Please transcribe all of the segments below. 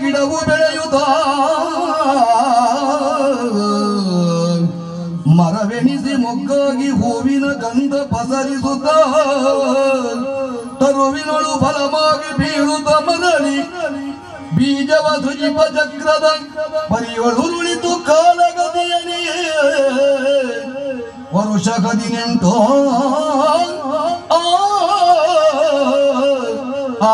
ಗಿಡವು ಬೆಳೆಯುತ್ತ? ಮರವೆಣಿಸಿ ಮೊಗ್ಗಾಗಿ ಹೂವಿನ ಗಂಧ ಪಸರಿಸುತ್ತ? ತರುವಿನಳು ಫಲವಾಗಿ ಬೀಳುತ್ತ? ಮರಳಿ ಬೀಜವ ಸುಜಿಪ ಚಕ್ರದ ಪರಿಯೊಳುರುಳಿತು ಕಾಲಗತಿಯನೇ? ವರುಷ ಹದಿನೆಂಟು ಆ,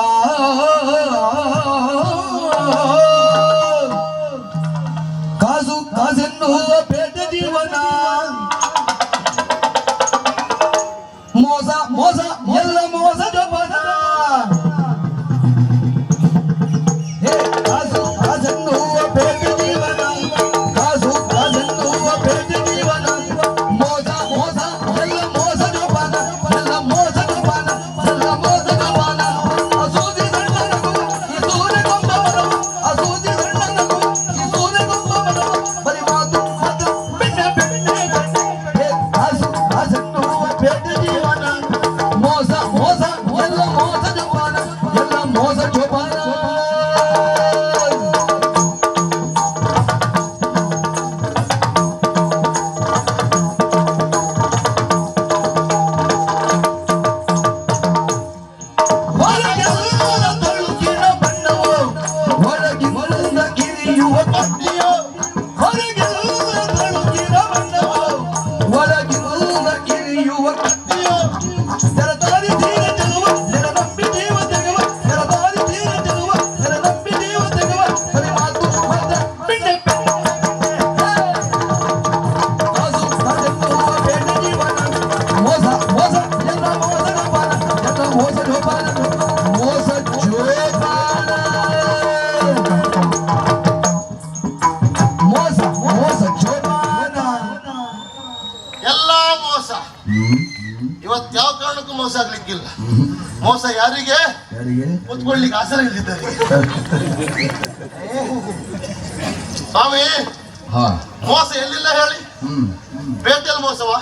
ಕಾರಣಕ್ಕೂ ಮೋಸ ಆಗ್ಲಿಕ್ಕಿಲ್ಲ. ಮೋಸ ಯಾರಿಗೆ? ಕುತ್ಕೊಳ್ಳಿಕ್ಕೆ ಆಸರ ಇಲ್ಲಿದ್ದಾರೆ ಸ್ವಾಮಿ ಮೋಸ ಎಲ್ಲಿಲ್ಲ ಹೇಳಿ? ಪೇಟೆಯಲ್ಲಿ ಮೋಸವಾ?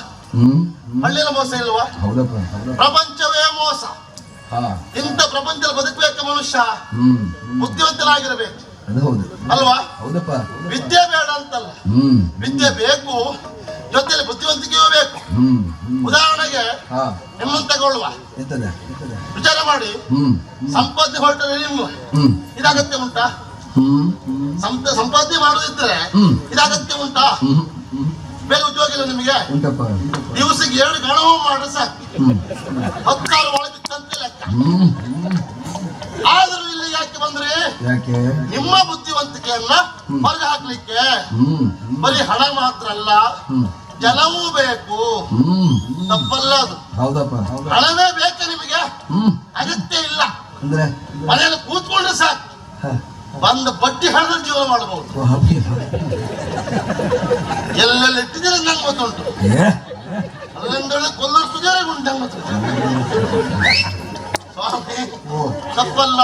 ಹಳ್ಳಿಯಲ್ಲಿ ಮೋಸ ಇಲ್ವಾ? ಪ್ರಪಂಚವೇ ಮೋಸ. ಇಂಥ ಪ್ರಪಂಚದಲ್ಲಿ ಬದುಕಬೇಕು ಮನುಷ್ಯ. ಬುದ್ಧಿವಂತನಾಗಿರಬೇಕು. ಅಲ್ವಾ? ವಿದ್ಯೆ ಬೇಡ ಅಂತಲ್ಲ. ವಿದ್ಯೆ ಬೇಕು. ಜೊತೆಯಲ್ಲಿ ಬುದ್ಧಿವಂತಿಕೆಯೂ ಬೇಕು. ಉದಾಹರಣೆ ನಿಮ್ಮನ್ನು ತಗೊಳ್ಳುವ. ವಿಚಾರ ಮಾಡಿ. ಸಂಪಾದನೆ ಹೊರಟರೆ ನಿಮ್ಮ ಇದಾಗತ್ತೆ ಉಂಟಾ? ಸಂಪಾದನೆ ಮಾಡೋದಿದ್ರೆ ಹ್ಮ್. ಇದಾಗತ್ಯ ಉಂಟಾ? ಬೇರೆ ಉದ್ಯೋಗ ಇಲ್ಲ ನಿಮಗೆ? ದಿವಸಕ್ಕೆ ಎರಡು ಗಣವು ಮಾಡ್ರೆ ಸಾಕು. ಹತ್ತಾರು ಒಳಗಿತ್ತಂತೆ ಲೆಕ್ಕ. ಆದ್ರೂ ಇಲ್ಲಿ ಯಾಕೆ ಬಂದ್ರಿ? ಯಾಕೆ? ನಿಮ್ಮ ಬುದ್ಧಿವಂತಿಕೆಯನ್ನ ಹೊರಗೆ ಹಾಕ್ಲಿಕ್ಕೆ. ಬರೀ ಹಣ ಮಾತ್ರ ಅಲ್ಲ. ಜನವೂ ಬೇಕು. ಹ್ಮ್. ತಪ್ಪಲ್ಲ ಅದು ಹೌದಪ್ಪ. ಹೌದ ಹಣವೇ ಬೇಕಾ ನಿಮಗೆ. ಅಗತ್ಯ ಇಲ್ಲ. ಅಂದ್ರೆ? ಮನೆಯಲ್ಲಿ ಕೂತ್ಕೊಂಡ್ರೆ ಸಾಕು. ಬಂದ ಬಟ್ಟಿ ಹಣದ ಜೀವನ ಮಾಡಬಹುದು ಎಲ್ಲೆಲ್ಲ ಇಟ್ಟಿದ್ರೆ ಇಟ್ಟಿದ್ದೀರ ನಂಗೆ ಗೊತ್ತುಂಟು. ಏ? ಅಲ್ಲಿಂದ ಕೊಲ್ಲೂರು ಸುಜಾರೆ ಉಂಟು ನಂಗೆ ಸ್ವಾಮಿ ತಪ್ಪಲ್ಲ.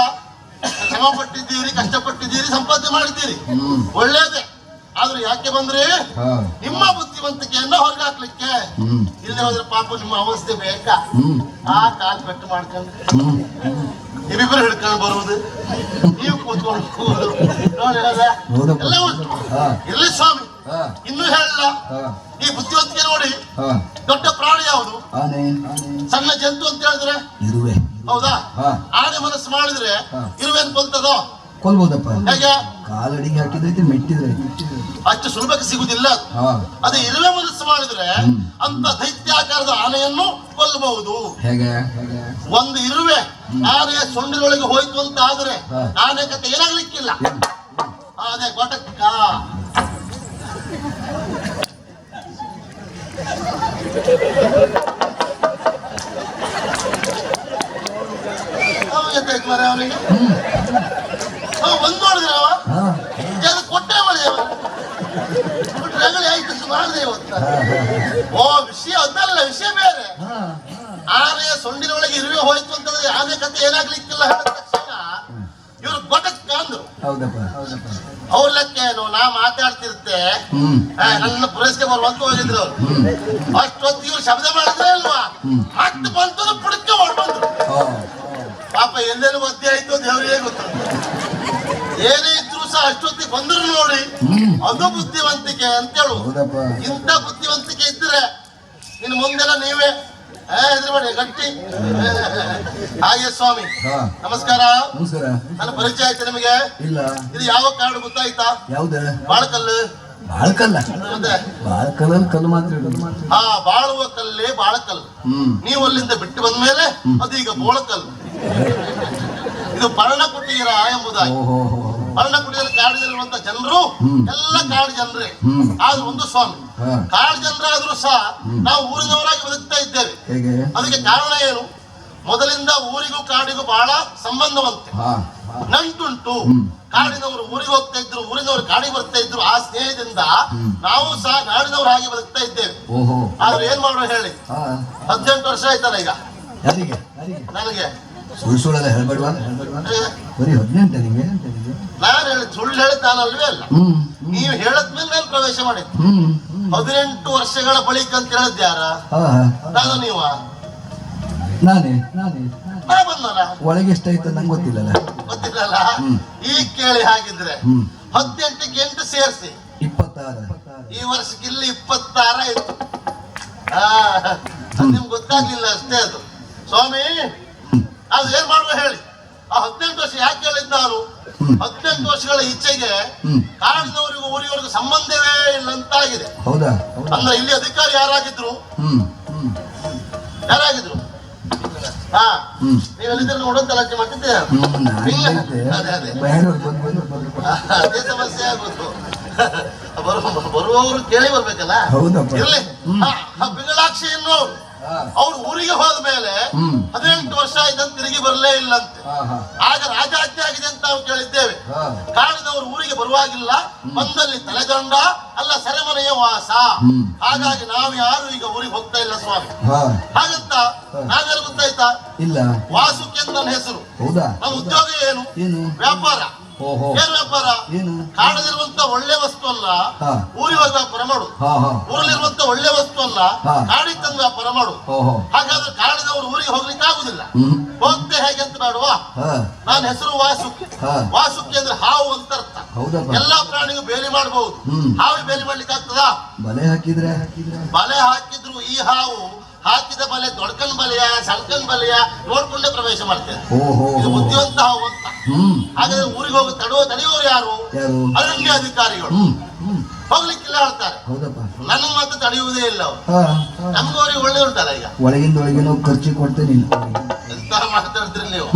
ಶ್ರಮ ಪಟ್ಟಿದ್ದೀರಿ ಕಷ್ಟಪಟ್ಟಿದ್ದೀರಿ ಸಂಪಾದನೆ ಮಾಡಿದ್ದೀರಿ. ಒಳ್ಳೇದೇ. ಆದ್ರೂ ಯಾಕೆ ಬಂದ್ರಿ? ನಿಮ್ಮ ಬುದ್ಧಿವಂತಿಕೆಯನ್ನ ಹೊರಗೆ ಹಾಕ್ಲಿಕ್ಕೆ ಇಲ್ಲಿ ಹೋದ್ರೆ ಪಾಪ ನಿಮ್ಮ ಅವಸ್ಥೆ ಬೇಕಾ? ಆ ಕಾಲ್ ಪೆಟ್ಟು ಮಾಡ್ಕೊಂಡು. ನೀವಿಬ್ಬರು ಹಿಡ್ಕೊಂಡು ಬರುವುದು ನೀವು ಕೂತ್ಕೊಂಡು. ಎಲ್ಲ ಉಂಟು. ಹಾ. ಸ್ವಾಮಿ. ಇನ್ನೂ ಹೇಳಲ್ಲ. ಈ ಬುದ್ಧಿವಂತಿಕೆ ನೋಡಿ. ದೊಡ್ಡ ಪ್ರಾಣಿ ಯಾವುದು? ಸಣ್ಣ ಜಂತು ಅಂತ ಹೇಳಿದ್ರೆ? ಇರುವೆ. ಹೌದಾ. ಆನೆ ಮನಸ್ಸು ಮಾಡಿದ್ರೆ ಇರುವೆ ಅಂತ ಕೊಲ್ತದೋ ಕೊಲ್ಬೋದಪ್ಪ. ಹೇಗೆ? ಕಾಲಡಿಗೆ ಹಾಕಿದ್ರೆ ಮೆಟ್ಟಿದ್ರೆ. ಅಷ್ಟು ಸುಲಭಕ್ಕೆ ಸಿಗುದಿಲ್ಲ ಅದು. ಇರುವೆ ಮನಸ್ಸು ಮಾಡಿದ್ರೆ ಅಂತ ದೈತ್ಯಾಕಾರದ ಆನೆಯನ್ನು ಕೊಲ್ಲಬಹುದು. ಹೇಗೆ? ಒಂದು ಇರುವೆ ಆನೆ ಸೊಂಡಿಲೊಳಗೆ ಹೋಯ್ತು ಅಂತ ಆದ್ರೆ. ಆನೆ ಕತೆ ಏನಾಗ್ಲಿಕ್ಕಿಲ್ಲ. ಏನ್? ಅದೇ ಗೊಟಕ್ಕ. ಅವನಿಗೆ? ಅವ? ಮಾಡಿದ್ರೆ ಅವ ಕೊಟ್ಟೆ ಮಾಡಿ ಅವ ರಗಳೆ ಆಯ್ತು ಮಾಡಿದೆ ಇವತ್ತು ಓ ವಿಷಯ ಅದಲ್ಲ ವಿಷಯ ಬೇರೆ. ಆನೆ ಸೊಂಡಿನ ಸೊಂಡಿನೊಳಗೆ ಇರುವೆ ಹೋಯ್ತು ಅಂತಂದ್ರೆ ಆನೆ ಕತೆ ಏನಾಗ್ಲಿಕ್ಕಿಲ್ಲ ಹೇಳಿದ ತಕ್ಷಣ ಇವ್ರು ಅವ್ರ ಲೆಕ್ಕ ಏನು? ನಾ ಮಾತಾಡ್ತಿರ್ತೆ ನನ್ನ ಪುರಸ್ಕೆ ಬರುವಂತ ಹೋಗಿದ್ರು. ಅಷ್ಟೊತ್ತಿಗೆ ಇವ್ರು ಶಬ್ದ ಮಾಡಿದ್ರೆ ಅಲ್ವಾ ಅಷ್ಟು ಹತ್ತು ಬಂತು ಪುಡಕ್ಕೆ ಹೊಡ್ಬಂದ್ರು ಪಾಪ ಎಲ್ಲೆಲ್ಲ ಒದ್ದೆ ಆಯ್ತು ದೇವ್ರಿಗೆ ಗೊತ್ತು. ಏನೇ ಅಷ್ಟೊತ್ತಿಗೆ ಬಂದ್ರು ನೋಡಿ ಅದು ಬುದ್ಧಿವಂತಿಕೆ ಅಂತ ಹೇಳು ಹೌದಪ್ಪ. ಇಂಥ ಬುದ್ಧಿವಂತಿಕೆ ಇದ್ರೆ ನಿನ್ ಮುಂದೆಲ್ಲ ನೀವೇ ಹೆದ್ರಬೇಡಿ ಗಟ್ಟಿ. ಹಾಗೆ ಸ್ವಾಮಿ ನಮಸ್ಕಾರ. ನಮಸ್ಕಾರ. ನನ್ನ ಪರಿಚಯ ಆಯ್ತು ನಿಮಗೆ? ಇಲ್ಲ. ಇದು ಯಾವ ಕಾರ್ಡ್ ಗೊತ್ತಾಯ್ತಾ? ಯಾವ್ದು? ಬಾಳಕಲ್ಲು ಬಾಳ್ಕಲ್ಲ ಬಾಳ್ಕಲ್ಲ ಕಲ್ಲು. ಮಾತ್ರ ಹಾ ಬಾಳುವ ಕಲ್ಲೇ ಬಾಳಕಲ್ಲು ಹ್ಮ್. ನೀವು ಅಲ್ಲಿಂದ ಬಿಟ್ಟು ಬಂದ ಮೇಲೆ ಅದು ಈಗ ಬೋಳಕಲ್ ಇದು ಪರ್ಣಕುಟೀರ ಎಂಬುದಾಗಿ. ಪರ್ಣಕುಟೀರ ಕಾಡಿನಲ್ಲಿರುವಂತ ಜನರು. ಎಲ್ಲ ಕಾಡು ಜನರೇ. ಆದ ಆದ್ರೂ ಒಂದು ಸ್ವಾಮಿ. ಕಾಡು ಜನರಾದ್ರೂ ಸಹ ನಾವು ಊರಿನವರಾಗಿ ಬದುಕ್ತಾ ಇದ್ದೇವೆ. ಅದಕ್ಕೆ ಕಾರಣ ಏನು? ಮೊದಲಿಂದ ಊರಿಗೂ ಕಾಡಿಗೂ ಬಹಳ ಸಂಬಂಧವಂತೆ. ನಂಟುಂಟು. ಕಾಡಿನವರು ಊರಿಗೆ ಹೋಗ್ತಾ ಇದ್ರು ಊರಿನವರು ಕಾಡಿಗೆ ಬರ್ತಾ ಇದ್ರು. ಆ ಸ್ನೇಹದಿಂದ. ನಾವು ಸಹ ನಾಡಿನವರು ಹಾಗೆ ಬದುಕ್ತಾ ಇದ್ದೇವೆ. ಆದ್ರೆ ಏನ್ ಮಾಡೋಣ ಹೇಳಿ? ಹದಿನೆಂಟು ವರ್ಷ ಆಯ್ತಲ್ಲ ಈಗ? ನನಗೆ. ಸುಳ್ಳು ಸುಳ್ಳೆಲ್ಲ ಹೇಳ್ಬೇಡ್ವಾ ಬರೀ ಹದಿನೆಂಟ ನಿಮಗೆ? ನಾನು ಹೇಳಿ ಸುಳ್ಳು ಹೇಳಿದ್ ನಾನಲ್ವೇ ಅಲ್ಲ. ನೀವು ಹೇಳದ್ಮೇಲೆ ನಾನು ಪ್ರವೇಶ ಮಾಡಿ ಹ್ಮ್. ಹದಿನೆಂಟು ವರ್ಷಗಳ ಬಳಿಕ ಅಂತ ಹೇಳಿದ್ ಯಾರ? ನಾನು ನೀವ? ನಾನೇ. ನಾನೇ. ನಾ ಬಂದಲ್ಲ ಒಳಗೆ ಎಷ್ಟಾಯ್ತು ನಂಗೆ ಗೊತ್ತಿಲ್ಲಲ್ಲ. ಗೊತ್ತಿಲ್ಲಲ್ಲ. ಈಗ ಕೇಳಿ ಹಾಗಿದ್ರೆ ಹದಿನೆಂಟಕ್ಕೆ ಎಂಟು ಸೇರಿಸಿ. ಇಪ್ಪತ್ತಾರು. ಈ ವರ್ಷಕ್ಕೆ ಇಲ್ಲಿ ಇಪ್ಪತ್ತಾರ ಇತ್ತು ಹಾ. ನಿಮ್ಗೆ ಗೊತ್ತಾಗ್ಲಿಲ್ಲ ಅಷ್ಟೇ ಅದು. ಸ್ವಾಮಿ ಅದು ಏನ್ ಮಾಡುವ ಹೇಳಿ? ಆ ಹದಿನೆಂಟು ವರ್ಷ ಯಾಕೆ ಹೇಳಿದ್ ನಾನು. ಹದಿನೆಂಟು ವರ್ಷಗಳ ಇಚ್ಛೆಗೆ ಹ್ಮ್. ಕಾಡಿನವರಿಗೂ ಊರಿವರಿಗೂ ಸಂಬಂಧವೇ ಇಲ್ಲ ಅಂತಾಗಿದೆ ಹೌದಾ? ಅಂದ್ರೆ ಇಲ್ಲಿ ಅಧಿಕಾರಿ ಯಾರಾಗಿದ್ರು? ಯಾರಾಗಿದ್ರು? ಹಾ. ನೀವು ಎಲ್ಲಿದ್ರೆ ನೋಡೋದು ಮಾಡ್ತಿದ್ದೆ ಅದೇ ಅದೇ. ಅದೇ ಸಮಸ್ಯೆ ಆಗೋದು. ಬರುವವರು ಕೇಳಿ ಬರ್ಬೇಕಲ್ಲ? ಇರ್ಲಿ. ಬಿಂಗಳಾಕ್ಷಿ ಎನ್ನುವರು ಅವ್ರು ಊರಿಗೆ ಹೋದ ಮೇಲೆ ಹದಿನೆಂಟು ವರ್ಷ ಆಯ್ತಂತ ತಿರುಗಿ ಬರಲೇ ಇಲ್ಲಂತೆ. ಆಗ ರಾಜಾಜ್ಞೆ ಆಗಿದೆ ಅಂತ ನಾವು ಕೇಳಿದ್ದೇವೆ. ಕಾರಣದವರು ಊರಿಗೆ ಬರುವಾಗಿಲ್ಲ. ಬಂದಲ್ಲಿ ತಲೆದಂಡ ಅಲ್ಲ ಸೆರೆಮನೆಯ ವಾಸ. ಹಾಗಾಗಿ ನಾವು ಯಾರು ಈಗ ಊರಿಗೆ ಹೋಗ್ತಾ ಇಲ್ಲ ಸ್ವಾಮಿ. ಹಾಗಂತ ನಾವೇನು ಗೊತ್ತಾಯ್ತಾ? ಇಲ್ಲ. ವಾಸುಕಿ ಅಂತ ನನ್ನ ಹೆಸರು ನಮ್ಮ ಉದ್ಯೋಗ ಏನು? ವ್ಯಾಪಾರ. ಕಾಡಲ್ಲಿರುವಂತ ಒಳ್ಳೆ ವಸ್ತು ಅಲ್ಲ ಊರಿಗೆ ಹೋಗಿ ವ್ಯಾಪಾರ ಮಾಡು ಊರಲ್ಲಿರುವಂತ ಒಳ್ಳೆ ವಸ್ತು ಅಲ್ಲ ಕಾಡಿಗೆ ತಂದು ವ್ಯಾಪಾರ ಮಾಡು ಹಾಗಾದ್ರೆ ಕಾಡಿನವರು ಊರಿಗೆ ಹೋಗ್ಲಿಕ್ಕೆ ಆಗುದಿಲ್ಲ. ಹೋಗ್ತೆ ಹೇಗೆ ಅಂತ ಬೇಡವಾ ಹಾ. ನನ್ನ ಹೆಸರು ವಾಸುಕಿ. ವಾಸುಕ್ಕೆ ವಾಸುಕಿ ಅಂದ್ರೆ ಹಾವು ಅಂತ ಅರ್ಥ. ಎಲ್ಲಾ ಪ್ರಾಣಿಗೂ ಬೇಲಿ ಮಾಡಬಹುದು. ಹಾವು ಬೇಲಿ ಮಾಡ್ಲಿಕ್ಕೆ ಆಗ್ತದಾ? ಬಲೆ ಹಾಕಿದ್ರೆ? ಬಲೆ ಹಾಕಿದ್ರು ಈ ಹಾವು ಹಾಕಿದ ಬಲೆ ದೊಡ್ಕನ್ ಬಲೆಯ ಸಣ್ಕನ್ ಬಲೆಯ ನೋಡ್ಕೊಂಡೇ ಪ್ರವೇಶ ಮಾಡ್ತೇನೆ. ಇದು ಬುದ್ಧಿವಂತ ಹ್ಮ್. ಹಾಗಾದ್ರೆ ಊರಿಗೆ ಹೋಗಿ ತಡುವ ತಡೆಯೋರು ಯಾರು? ಅರಣ್ಯ ಅಧಿಕಾರಿಗಳು. ಹೋಗ್ಲಿಕ್ಕಿಲ್ಲ ಹೇಳ್ತಾರೆ ನನ್ನ ಮಾತು ತಡೆಯುವುದೇ ಇಲ್ಲ ಅವರು. ಅವ್ರಿಗೆ ಒಳ್ಳೆ ಉಂಟಲ್ಲ ಈಗ? ಒಳಗಿಂದ ಒಳಗಿನ ಖರ್ಚು ಕೊಡ್ತೇನೆ ಎಂತ ಮಾತಾಡ್ತೀರಿ ನೀವು?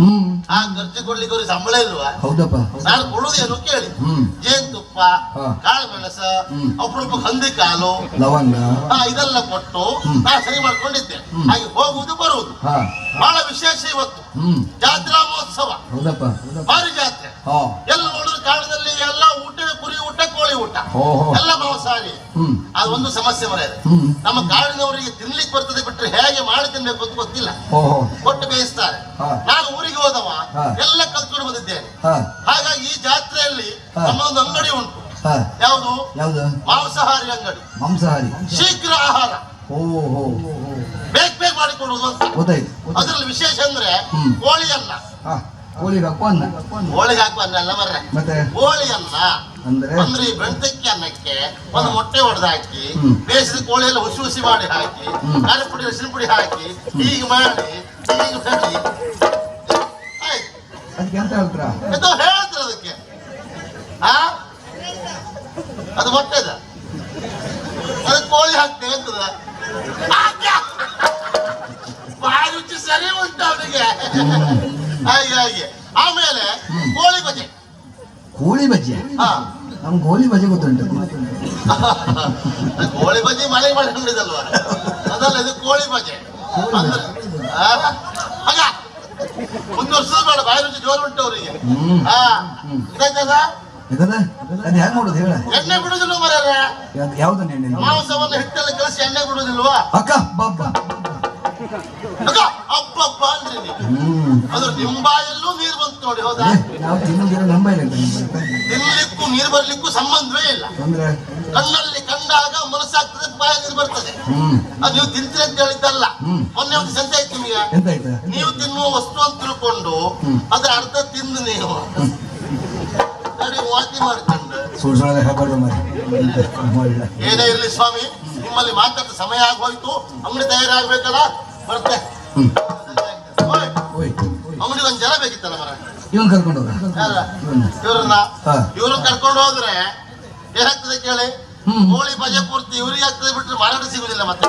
ಆ ಖರ್ಚು ಕೊಡ್ಲಿಕ್ಕೆ ಅವ್ರಿಗೆ ಸಂಬಳ ಇಲ್ವಾ? ಹೌದಪ್ಪ. ನಾನು ಕೊಡುವುದೇನು ಕೇಳಿ. ಜೇನುತುಪ್ಪ ಹಾ. ಕಾಳು ಮೆಣಸ ಹ್ಮ್. ಅಪರೂಪ ಹಂದಿ ಕಾಲು ಲವಂಗ. ಇದೆಲ್ಲ ಕೊಟ್ಟು. ನಾ ಸರಿ ಮಾಡ್ಕೊಂಡಿದ್ದೆ. ಹಾಗೆ ಹೋಗುವುದು ಬರುವುದು. ಬಹಳ ವಿಶೇಷ ಇವತ್ತು. ಜಾತ್ರಾ ಮಹೋತ್ಸವ. ಭಾರಿ ಜಾತ್ರೆ. ಎಲ್ಲ ನೋಡಿದ್ರೆ ಕಾಲದಲ್ಲಿ ಎಲ್ಲ ಊಟ ಕುರಿ ಊಟ ಕೋಳಿ ಊಟ. ಎಲ್ಲ ಹ್ಮ್ ಅದು ಒಂದು ಸಮಸ್ಯೆ ಬರ ಹ್ಮ್. ನಮ್ಮ ಕಾಡಿನವರಿಗೆ ತಿನ್ಲಿಕ್ಕೆ ಬರ್ತದೆ ಬಿಟ್ರೆ ಹೇಗೆ ಮಾಡಿ ತಿನ್ಬೇಕು ಅಂತ ಗೊತ್ತಿಲ್ಲ. ಕೊಟ್ಟು ಬೇಯಿಸ್ತಾರೆ. ನಾನು ಊರಿಗೆ ಹೋದವ ಎಲ್ಲ ಕಲ್ತ್ಕೊಂಡು ಬಂದಿದ್ದೇನೆ. ಹಾಗಾಗಿ ಈ ಜಾತ್ರೆಯಲ್ಲಿ ನಮ್ಮೊಂದು ನಮ್ಮದೊಂದು ಅಂಗಡಿ ಉಂಟು. ಯಾವುದು? ಯಾವ್ದು? ಮಾಂಸಾಹಾರಿ ಅಂಗಡಿ. ಮಾಂಸಾಹಾರಿ. ಶೀಘ್ರ ಆಹಾರ. ಬೇಗ ಬೇಗ ಮಾಡಿಕೊಡುವುದು ಅಂತ. ಅದರಲ್ಲಿ ವಿಶೇಷ ಅಂದ್ರೆ ಕೋಳಿ ಅನ್ನ. ಹಾ ಕೋಳಿಗೆ ಅಪ್ಪ ಅನ್ನ. ಕೋಳಿಗೆ ಹಾಕುವ ಅನ್ನ ಅಲ್ಲ ಬರ್ರೆ ಮತ್ತೆ? ಕೋಳಿ ಅನ್ನ ಅಂದ್ರೆ? ಅಂದ್ರೆ ಈ ಬೆಳ್ತಕ್ಕಿ ಅನ್ನಕ್ಕೆ ಒಂದು ಮೊಟ್ಟೆ ಹೊಡೆದು ಹಾಕಿ ಬೇಸಿದ ಕೋಳಿ ಎಲ್ಲ ಹುಸಿ ಹುಸಿ ಮಾಡಿ ಹಾಕಿ. ಖಾರ ಪುಡಿ ಅರಿಶಿನ ಪುಡಿ ಹಾಕಿ ಹೀಗೆ ಮಾಡಿ ಹೀಗೆ ಆಯ್ತು. ಅದಕ್ಕೆ ಎಂತ ಹೇಳ್ತೀರಾ? ಇದು ಹೇಳ್ತಾರೆ ಅದಕ್ಕೆ? ಆ? ಅದು ಮೊಟ್ಟೆದ? ಅದಕ್ಕೆ ಕೋಳಿ ಹಾಕ್ತೇವೆ ಅಂತದ ಬಾಯಿ ರುಚಿ ಸರಿ ಉಂಟು ಅವನಿಗೆ. ಹಾಗೆ ಹಾಗೆ. ಆಮೇಲೆ ಕೋಳಿ ಬಜೆ. ಕೋಳಿ ಬಜ್ಜಿ ಹಾ. ನಮ್ ಗೋಳಿ ಬಜೆ ಗೊತ್ತುಂಟು. ಕೋಳಿ ಬಜೆ ಮಳೆ ಹಿಡಿದಲ್ವಾ ಅದಲ್ಲ ಇದು ಕೋಳಿ ಬಜೆ. ಅಂದ್ರೆ ಆಗ ಒಂದು ವರ್ಷದ ಬೇಡ ಬಾಯಿ ರುಚಿ ಜೋರು ಉಂಟು ಅವರಿಗೆ. ಹಾ ಇದಾಯ್ತದ ಯಾಕದ ಅದ್ ಹೆಂಗ್ ಮಾಡೋದು? ಹೇಳ. ಎಣ್ಣೆ ಬಿಡುದಿಲ್ಲ ಮರ ಯಾವ್ದನ್ನ ಎಣ್ಣೆ? ಮಾಂಸವನ್ನು ಹಿಟ್ಟಲ್ಲಿ ಕಲಸಿ ಎಣ್ಣೆ ಬಿಡುದಿಲ್ವಾ? ಅಕ್ಕ ಬಾಬ್ಬ ಅಬ್ಬಬ್ಬ ಅಂದ್ರಿ ನೀವು ಅದು ನಿಮ್ ಬಾಯಲ್ಲೂ ನೀರು ಬಂತು ನೋಡಿ ಹೌದಾ? ನಾವು ತಿನ್ನೋದಿರೋ ನಂಬ ಇಲ್ಲ ತಿನ್ಲಿಕ್ಕೂ ನೀರು ಬರ್ಲಿಕ್ಕೂ ಸಂಬಂಧವೇ ಇಲ್ಲ. ಅಂದ್ರೆ? ಕಣ್ಣಲ್ಲಿ ಕಂಡಾಗ ಮನಸ್ಸಾಗ್ತದೆ ಬಾಯ ನೀರು ಬರ್ತದೆ. ಅದು ನೀವು ತಿಂತೀರಿ ಅಂತ ಹೇಳಿದ್ದಲ್ಲ. ಮೊನ್ನೆ ಒಂದು ಸಂತೆ ಆಯ್ತು ನಿಮಗೆ. ನೀವು ತಿನ್ನುವ ವಸ್ತು ಅಂತ ತಿಳ್ಕೊಂಡು ಅದ್ರ ಅರ್ಧ ತಿಂದು ನೀವು. ನೋಡಿ ವಾತಿ ಮಾಡ್ಕೊಂಡು. ಸುಳ್ಳು ಮಾಡಿ ಏನೇ ಇರ್ಲಿ ಸ್ವಾಮಿ ನಿಮ್ಮಲ್ಲಿ ಮಾತಾಡ ಸಮಯ ಆಗೋಯ್ತು ಅಂಗಡಿ ತಯಾರಾಗ್ಬೇಕಲ್ಲ? ಬರ್ತೆ ಊರಿಗೆ ಒಂದ್ ಜನ ಬೇಕಿತ್ತಲ್ಲ ಮರ ಇವನ್ ಕರ್ಕೊಂಡು ಇವ್ರನ್ನ? ಕರ್ಕೊಂಡ್ ಕರ್ಕೊಂಡು ಹೋದ್ರೆ ಏನಾಗ್ತದೆ ಕೇಳಿ? ಹೋಳಿ ಬಜೆ ಪೂರ್ತಿ ಇವ್ರಿಗೆ ಆಗ್ತದೆ ಬಿಟ್ರೆ ಮಾರಾಟ ಸಿಗುದಿಲ್ಲ ಮತ್ತೆ.